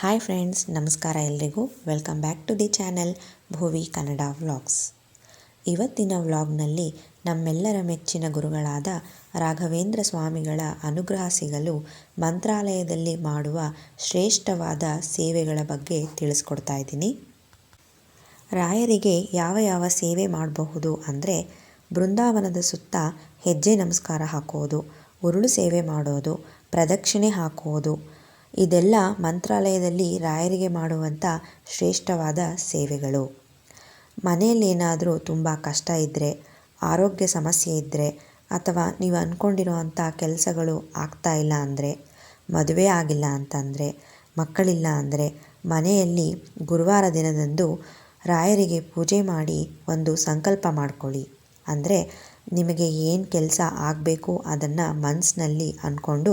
Hi friends ನಮಸ್ಕಾರ ಎಲ್ರಿಗೂ. Welcome back to the channel Bhuvi Kannada vlogs ಇವತ್ತಿನ ವ್ಲಾಗ್ನಲ್ಲಿ ನಮ್ಮೆಲ್ಲರ ಮೆಚ್ಚಿನ ಗುರುಗಳಾದ ರಾಘವೇಂದ್ರ ಸ್ವಾಮಿಗಳ ಅನುಗ್ರಹ ಸಿಗಲು ಮಂತ್ರಾಲಯದಲ್ಲಿ ಮಾಡುವ ಶ್ರೇಷ್ಠವಾದ ಸೇವೆಗಳ ಬಗ್ಗೆ ತಿಳಿಸ್ಕೊಡ್ತಾ ಇದ್ದೀನಿ. ರಾಯರಿಗೆ ಯಾವ ಯಾವ ಸೇವೆ ಮಾಡಬಹುದು ಅಂದರೆ ಬೃಂದಾವನದ ಸುತ್ತ ಹೆಜ್ಜೆ ನಮಸ್ಕಾರ ಹಾಕೋದು, ಉರುಳು ಸೇವೆ ಮಾಡೋದು, ಪ್ರದಕ್ಷಿಣೆ ಹಾಕುವುದು ಇದೆಲ್ಲ ಮಂತ್ರಾಲಯದಲ್ಲಿ ರಾಯರಿಗೆ ಮಾಡುವಂಥ ಶ್ರೇಷ್ಠವಾದ ಸೇವೆಗಳು. ಮನೆಯಲ್ಲೇನಾದರೂ ತುಂಬ ಕಷ್ಟ ಇದ್ದರೆ ಆರೋಗ್ಯ ಸಮಸ್ಯೆ ಇದ್ದರೆ ಅಥವಾ ನೀವು ಅಂದ್ಕೊಂಡಿರುವಂಥ ಕೆಲಸಗಳು ಆಗ್ತಾ ಇಲ್ಲ ಅಂದರೆ, ಮದುವೆ ಆಗಿಲ್ಲ ಅಂತಂದರೆ, ಮಕ್ಕಳಿಲ್ಲ ಅಂದರೆ ಮನೆಯಲ್ಲಿ ಗುರುವಾರ ದಿನದಂದು ರಾಯರಿಗೆ ಪೂಜೆ ಮಾಡಿ ಒಂದು ಸಂಕಲ್ಪ ಮಾಡ್ಕೊಳ್ಳಿ. ಅಂದರೆ ನಿಮಗೆ ಏನು ಕೆಲಸ ಆಗಬೇಕು ಅದನ್ನು ಮನಸ್ಸಿನಲ್ಲಿ ಅಂದ್ಕೊಂಡು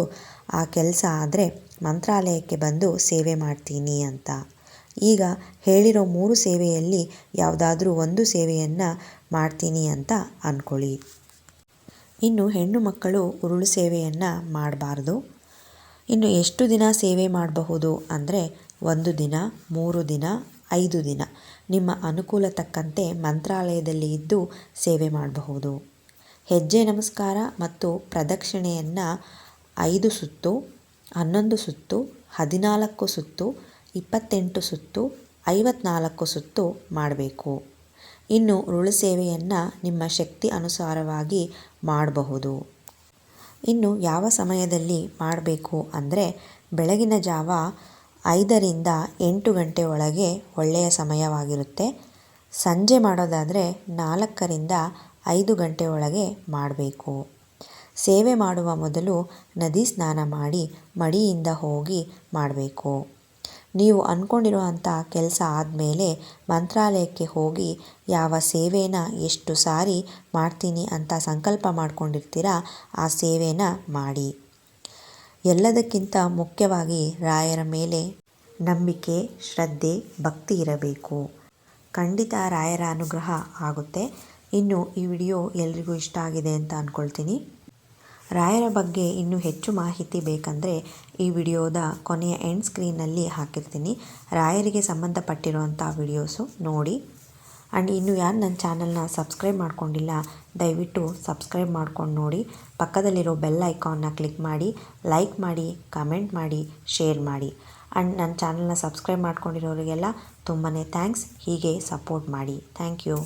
ಆ ಕೆಲಸ ಆದರೆ ಮಂತ್ರಾಲಯಕ್ಕೆ ಬಂದು ಸೇವೆ ಮಾಡ್ತೀನಿ ಅಂತ. ಈಗ ಹೇಳಿರೋ ಮೂರು ಸೇವೆಯಲ್ಲಿ ಯಾವುದಾದ್ರೂ ಒಂದು ಸೇವೆಯನ್ನು ಮಾಡ್ತೀನಿ ಅಂತ ಅಂದ್ಕೊಳ್ಳಿ ಇನ್ನು ಹೆಣ್ಣು ಮಕ್ಕಳು ಉರುಳು ಸೇವೆಯನ್ನು ಮಾಡಬಾರ್ದು. ಇನ್ನು ಎಷ್ಟು ದಿನ ಸೇವೆ ಮಾಡಬಹುದು ಅಂದರೆ ಒಂದು ದಿನ, ಮೂರು ದಿನ, ಐದು ದಿನ. ನಿಮ್ಮ ಅನುಕೂಲ ತಕ್ಕಂತೆ ಮಂತ್ರಾಲಯದಲ್ಲಿ ಇದ್ದು ಸೇವೆ ಮಾಡಬಹುದು. ಹೆಜ್ಜೆ ನಮಸ್ಕಾರ ಮತ್ತು ಪ್ರದಕ್ಷಿಣೆಯನ್ನು ಐದು ಸುತ್ತು ಹನ್ನೊಂದು ಸುತ್ತು, ಹದಿನಾಲ್ಕು ಸುತ್ತು, ಇಪ್ಪತ್ತೆಂಟು ಸುತ್ತು, ಐವತ್ನಾಲ್ಕು ಸುತ್ತು ಮಾಡಬೇಕು. ಇನ್ನು ರುಳು ಸೇವೆಯನ್ನು ನಿಮ್ಮ ಶಕ್ತಿ ಅನುಸಾರವಾಗಿ ಮಾಡಬಹುದು. ಇನ್ನು ಯಾವ ಸಮಯದಲ್ಲಿ ಮಾಡಬೇಕು ಅಂದರೆ ಬೆಳಗಿನ ಜಾವ ಐದರಿಂದ ಎಂಟು ಗಂಟೆ ಒಳಗೆ ಒಳ್ಳೆಯ ಸಮಯವಾಗಿರುತ್ತೆ. ಸಂಜೆ ಮಾಡೋದಾದರೆ ನಾಲ್ಕರಿಂದ ಐದು ಗಂಟೆ ಒಳಗೆ ಮಾಡಬೇಕು. ಸೇವೆ ಮಾಡುವ ಮೊದಲು ನದಿ ಸ್ನಾನ ಮಾಡಿ ಮಡಿಯಿಂದ ಹೋಗಿ ಮಾಡಬೇಕು. ನೀವು ಅಂದ್ಕೊಂಡಿರುವಂಥ ಕೆಲಸ ಆದಮೇಲೆ ಮಂತ್ರಾಲಯಕ್ಕೆ ಹೋಗಿ ಯಾವ ಸೇವೆನ ಎಷ್ಟು ಸಾರಿ ಮಾಡ್ತೀನಿ ಅಂತ ಸಂಕಲ್ಪ ಮಾಡ್ಕೊಂಡಿರ್ತೀರಾ, ಆ ಸೇವೆನ ಮಾಡಿ. ಎಲ್ಲದಕ್ಕಿಂತ ಮುಖ್ಯವಾಗಿ ರಾಯರ ಮೇಲೆ ನಂಬಿಕೆ, ಶ್ರದ್ಧೆ, ಭಕ್ತಿ ಇರಬೇಕು. ಖಂಡಿತ ರಾಯರ ಅನುಗ್ರಹ ಆಗುತ್ತೆ. ಇನ್ನು ಈ ವಿಡಿಯೋ ಎಲ್ರಿಗೂ ಇಷ್ಟ ಆಗಿದೆ ಅಂತ ಅಂದ್ಕೊಳ್ತೀನಿ ರಾಯರ ಬಗ್ಗೆ ಇನ್ನೂ ಹೆಚ್ಚು ಮಾಹಿತಿ ಬೇಕಂದರೆ ಈ ವಿಡಿಯೋದ ಕೊನೆಯ ಎಂಡ್ ಸ್ಕ್ರೀನಲ್ಲಿ ಹಾಕಿರ್ತೀನಿ. ರಾಯರಿಗೆ ಸಂಬಂಧಪಟ್ಟಿರುವಂಥ ವಿಡಿಯೋಸು ನೋಡಿ. ಆ್ಯಂಡ್ ಇನ್ನು ಯಾರು ನನ್ನ ಚಾನಲ್ನ ಸಬ್ಸ್ಕ್ರೈಬ್ ಮಾಡ್ಕೊಂಡಿಲ್ಲ, ದಯವಿಟ್ಟು ಸಬ್ಸ್ಕ್ರೈಬ್ ಮಾಡ್ಕೊಂಡು ನೋಡಿ. ಪಕ್ಕದಲ್ಲಿರೋ ಬೆಲ್ ಐಕಾನ್ನ ಕ್ಲಿಕ್ ಮಾಡಿ, ಲೈಕ್ ಮಾಡಿ, ಕಮೆಂಟ್ ಮಾಡಿ, ಶೇರ್ ಮಾಡಿ. ಆ್ಯಂಡ್ ನನ್ನ ಚಾನಲ್ನ ಸಬ್ಸ್ಕ್ರೈಬ್ ಮಾಡ್ಕೊಂಡಿರೋರಿಗೆಲ್ಲ ತುಂಬಾ ಥ್ಯಾಂಕ್ಸ್. ಹೀಗೆ ಸಪೋರ್ಟ್ ಮಾಡಿ. Thank you.